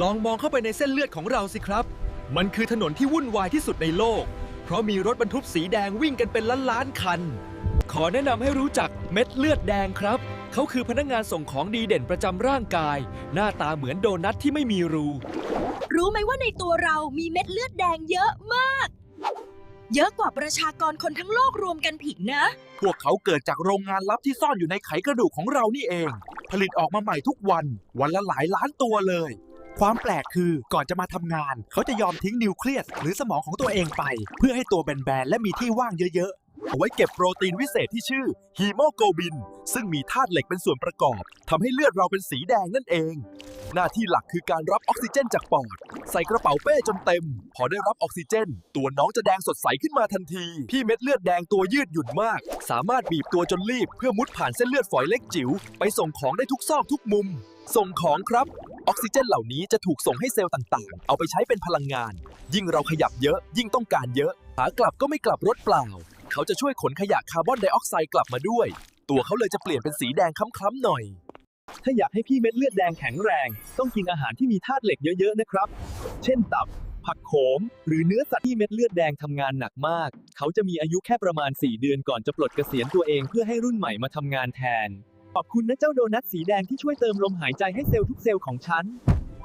ลองมองเข้าไปในเส้นเลือดของเราสิครับ มันคือถนนที่วุ่นวายที่สุดในโลก เพราะมีรถบรรทุกสีแดงวิ่งกันเป็นล้านล้านๆคัน ขอแนะนำให้รู้จักเม็ดเลือดแดงครับ เขาคือพนักงานส่งของดีเด่นประจำร่างกาย หน้าตาเหมือนโดนัทที่ไม่มีรู รู้ไหมว่าในตัวเรามีเม็ดเลือดแดงเยอะมาก เยอะกว่าประชากรคนทั้งโลกรวมกันผิดนะ พวกเขาเกิดจากโรงงานลับที่ซ่อนอยู่ในไขกระดูกของเรานี่เอง ผลิตออกมาใหม่ทุกวัน วันละหลายล้านตัวเลย ความแปลกคือก่อนจะมาทำงาน เขาจะยอมทิ้งนิวเคลียสหรือสมองของตัวเองไป เพื่อให้ตัวแบนๆและมีที่ว่างเยอะๆ เอาไว้เก็บโปรตีนวิเศษที่ชื่อฮีโมโกลบิน ซึ่งมีธาตุเหล็กเป็นส่วนประกอบทำให้เลือดเราเป็นสีแดงนั่นเอง หน้าที่หลักคือการรับออกซิเจนจากปอด ใส่กระเป๋าเป้จนเต็ม พอได้รับออกซิเจน ตัวน้องจะแดงสดใสขึ้นมาทันที พี่เม็ดเลือดแดงตัวยืดหยุ่นมาก สามารถบีบตัวจนรีบ เพื่อมุดผ่านเส้นเลือดฝอยเล็กจิ๋วไปส่งของได้ทุกซอกทุกมุมส่งของครับ ออกซิเจนเหล่านี้จะถูกส่งให้เซลล์ต่างๆ เอาไปใช้เป็นพลังงาน ยิ่งเราขยับเยอะ ยิ่งต้องการเยอะขากลับก็ไม่กลับรถเปล่า เขาจะช่วยขนขยะคาร์บอนไดออกไซด์กลับมาด้วย ตัวเขาเลยจะเปลี่ยนเป็นสีแดงคล้ำๆหน่อย ถ้าอยากให้พี่เม็ดเลือดแดงแข็งแรง ต้องกินอาหารที่มีธาตุเหล็กเยอะๆนะครับ เช่นตับ ผักโขม หรือเนื้อสัตว์ที่เม็ดเลือดแดงทำงานหนักมาก เขาจะมีอายุแค่ประมาณ 4 เดือนก่อนจะปลดเกษียณตัวเองเพื่อให้รุ่นใหม่มาทำงานแทน ขอบคุณนะเจ้าโดนัทสีแดงที่ช่วยเติมลมหายใจให้เซลล์ทุกเซลล์ของฉัน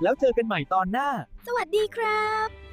แล้วเจอกันใหม่ตอนหน้า สวัสดีครับ